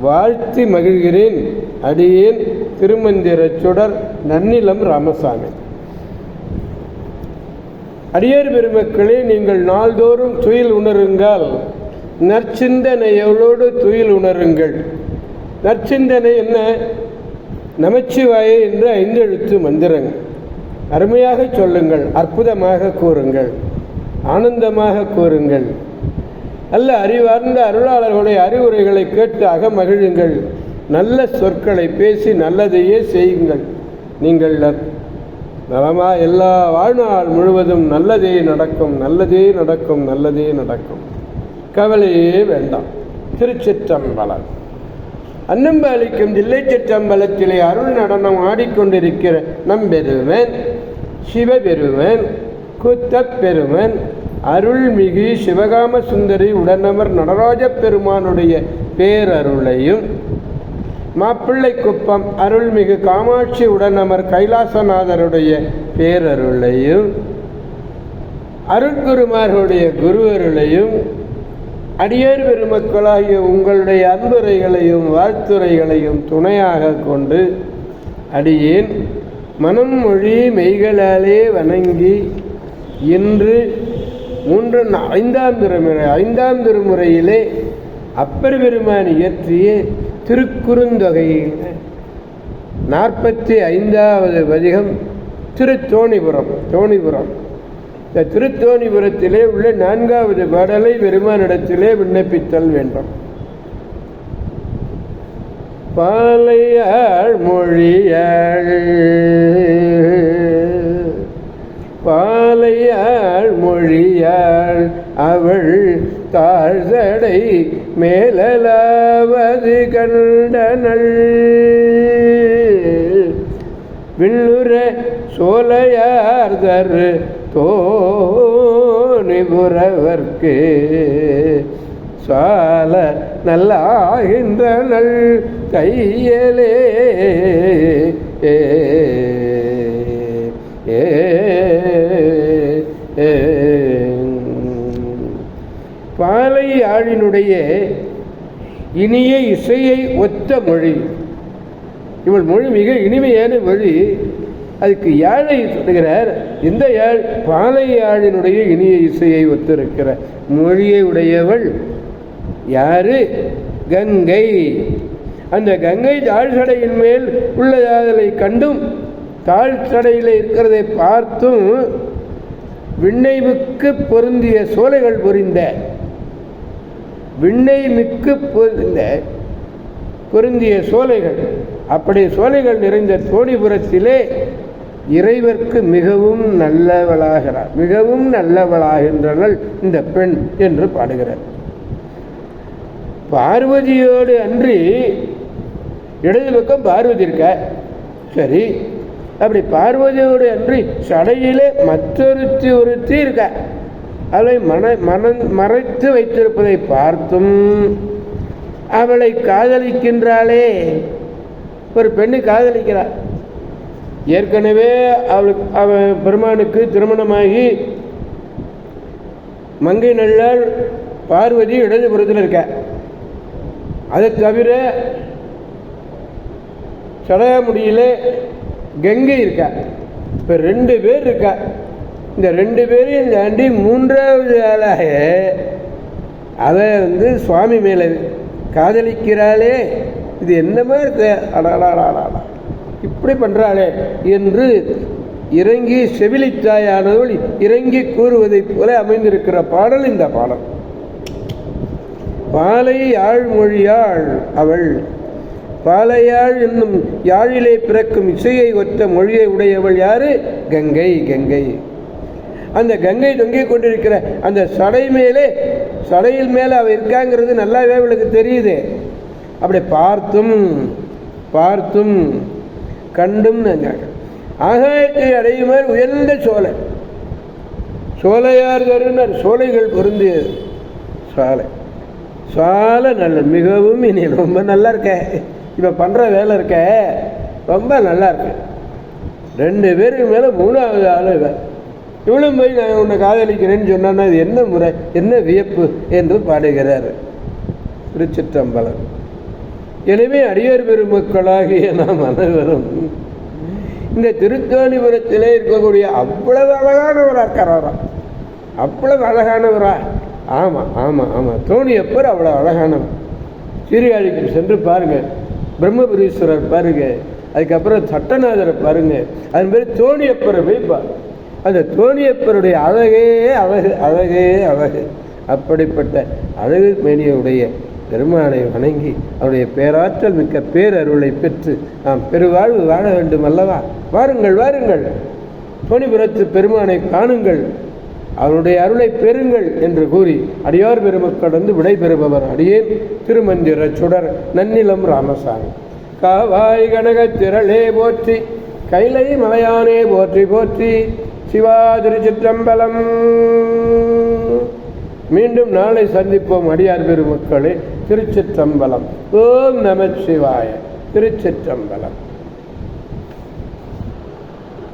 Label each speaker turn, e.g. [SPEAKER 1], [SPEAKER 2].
[SPEAKER 1] வாழ்த்தி மகிழ்கிறேன். அடியேன் திருமந்திரச் சுடர் நன்னிலம் ராமசாமி. அடியார் பெருமக்களே நீங்கள் நாள்தோறும் துயில் உணருங்கள். நற்சிந்தனையோடு துயில் உணருங்கள். நற்சிந்தனை என்ன? நமச்சிவாய என்று ஐந்தெழுத்து மந்திரங்கள் அருமையாக சொல்லுங்கள் அற்புதமாக கூறுங்கள் ஆனந்தமாக கூறுங்கள். நல்ல அறிவார்ந்த அருளாளர்களுடைய அறிவுரைகளை கேட்டு அகமகிழுங்கள். நல்ல சொற்களை பேசி நல்லதையே செய்யுங்கள். நீங்கள் நலமா எல்லா வாழ்நாள் முழுவதும் நல்லதே நடக்கும் நல்லதே நடக்கும் நல்லதே நடக்கும். கவலையே வேண்டாம். திருச்சிற்றம்பலம். அன்னம்பாலிக்கும் தில்லை சிற்றம்பலத்திலே அருள் நடனம் ஆடிக்கொண்டிருக்கிற நம்பெருவன் சிவபெருவன் குத்தப் பெருமன் அருள்மிகு சிவகாம சுந்தரி உடனமர் நடராஜ பெருமானுடைய பேரருளையும் மாப்பிள்ளை குப்பம் அருள்மிகு காமாட்சி உடனமர் கைலாசநாதருடைய பேரருளையும் அருட்குருமார்களுடைய குரு அருளையும் அடியார் பெருமக்களாகிய உங்களுடைய அன்புரைகளையும் வாழ்த்துரைகளையும் துணையாக கொண்டு அடியேன் மனம் மொழி மெய்களாலே வணங்கி இன்று மூன்று ஐந்தாம் திருமுறை ஐந்தாம் திருமுறையிலே அப்பர் பெருமான் இயற்றிய திருக்குறுந்தொகையில் நாற்பத்தி ஐந்தாவது பதிகம் திருத்தோணிபுரம் தோணிபுரம். இந்த திருத்தோணிபுரத்திலே உள்ள நான்காவது பாடலை பெருமானிடத்திலே விண்ணப்பித்தல் வேண்டும். பாலையாழ் மொழியாள் பாலையாள் மொழியாள் அவள் மேலை மேலலாவது கண்டனள் விண்ணுர சோலையார்தர் தோணிபுரவர்க்கு சால நல்லாகின்றனள் கையலே ஏ ஏ ஏ. யாழினுடைய இனிய இசையை ஒத்த மொழி. இவள் மொழி மிக இனிமையான மொழி. அதுக்கு யாழை சொல்லுகிறார் இந்த யாழ் பாலை யாழினுடைய இனிய இசையை ஒத்திருக்கிற மொழியை உடையவள் யாரு? கங்கை. அந்த கங்கை தாழ்சடையின் மேல் உள்ளதாதலை கண்டும் தாழ்சடையில் இருக்கிறதை பார்த்தும் விண்ணைவுக்கு பொருந்திய சோலைகள் பொரிந்த. விண்ணை மிக்கு பொருந்த பொருந்திய சோலைகள். அப்படி சோலைகள் நிறைந்த தோணிபுரத்திலே இறைவர்க்கு மிகவும் நல்லவளாகிறார். மிகவும் நல்லவளாகின்றனள் இந்த பெண் என்று பாடுகிறார். பார்வதியோடு அன்றி இடது பக்கம் பார்வதி இருக்க. சரி. அப்படி பார்வதியோடு அன்றி சடையிலே மற்றொருத்தி ஒருத்தி இருக்க. அவளை மன மன மறைத்து வைத்திருப்பதை பார்த்தும் அவளை காதலிக்கின்றாளே. ஒரு பெண்ணு காதலிக்கிறாள். ஏற்கனவே அவளுக்கு அவ பெருமானுக்கு திருமணமாகி மங்கை நல்லாள் பார்வதி இடதுபுறத்தில் இருக்க. அதை தவிர சடையாமுடியில கங்கை இருக்கா. இப்போ ரெண்டு பேர் இருக்கா. இந்த ரெண்டு பேரையும் தாண்டி மூன்றாவது ஆளாக அவ வந்து சுவாமி மேலே காதலிக்கிறாளே. இது என்ன மாதிரி அடாடாடாடா இப்படி பண்ணுறாளே என்று இறங்கி செவிலித்தாயானவள் இறங்கி கூறுவதைப் போல அமைந்திருக்கிற பாடல் இந்த பாடல். பாலை யாழ்மொழியாள் அவள். பாலையாள் என்னும் யாழிலே பிறக்கும் இசையை ஒத்த மொழியை உடையவள் யாரு? கங்கை கங்கை. அந்த கங்கை தொங்கிக் கொண்டிருக்கிற அந்த சடை மேலே சடையில் மேலே அவள் இருக்காங்கிறது நல்லாவே அவளுக்கு தெரியுது. அப்படி பார்த்தும் பார்த்தும் கண்டும் நாங்கள் ஆகாயத்தை அடையுமாறு உயர்ந்த சோலை. சோலையார் தருணர் சோலைகள் பொருந்தியது சோலை. சோலை நல்ல மிகவும் இனி ரொம்ப நல்லா இருக்க. இப்போ பண்ணுற வேலை இருக்க. ரொம்ப நல்லா இருக்கு. ரெண்டு பேருக்கு மேலே மூணாவது ஆள் இவன். இவ்வளவு போய் நான் உன்னை காதலிக்கிறேன்னு சொன்னான்னா இது என்ன முறை என்ன வியப்பு என்று பாடுகிறார். திருச்சிற்றம்பலம். எனவே அடியார் பெருமக்களாகிய நாம் அனைவரும் இந்த திருத்தோணிபுரத்திலே இருக்கக்கூடிய அவ்வளவு அழகானவரா இருக்காரா? அவ்வளவு அழகானவரா? ஆமாம் ஆமாம் ஆமாம் தோணியப்பர் அவ்வளோ அழகானவர். சீர்காழிக்கு சென்று பாருங்கள் பிரம்மபுரீஸ்வரர் பாருங்கள் அதுக்கப்புறம் சட்டநாதரை பாருங்கள் அதுமாரி பேர் தோணியப்பரை போய் பாருங்க. அந்த தோணியப்பருடைய அழகே அழகு அழகே அழகு. அப்படிப்பட்ட அழகு மேனியுடைய பெருமானை வணங்கி அவருடைய பேராற்றல் மிக்க பேரருளை பெற்று நாம் பெருவாழ்வு வாழ வேண்டும் அல்லவா? வாருங்கள் வாருங்கள். தோணிபுரத்து பெருமானை காணுங்கள். அவருடைய அருளை பெறுங்கள் என்று கூறி அடியார் பெருமக்களிருந்து விடைபெறுபவர் அடியேன் திருமந்திர சுடர் நன்னிலம் ராமசாமி. காவாய் கனகத் திரளே போற்றி கைலை மலையானே போற்றி போற்றி. சிவாதிருச்சிற்றம்பலம் மீண்டும் நாளை சந்திப்போம் அடியார் பெருமக்களே. திருச்சிற்றம்பலம். ஓம் நம சிவாய. திருச்சிற்றம்பலம்.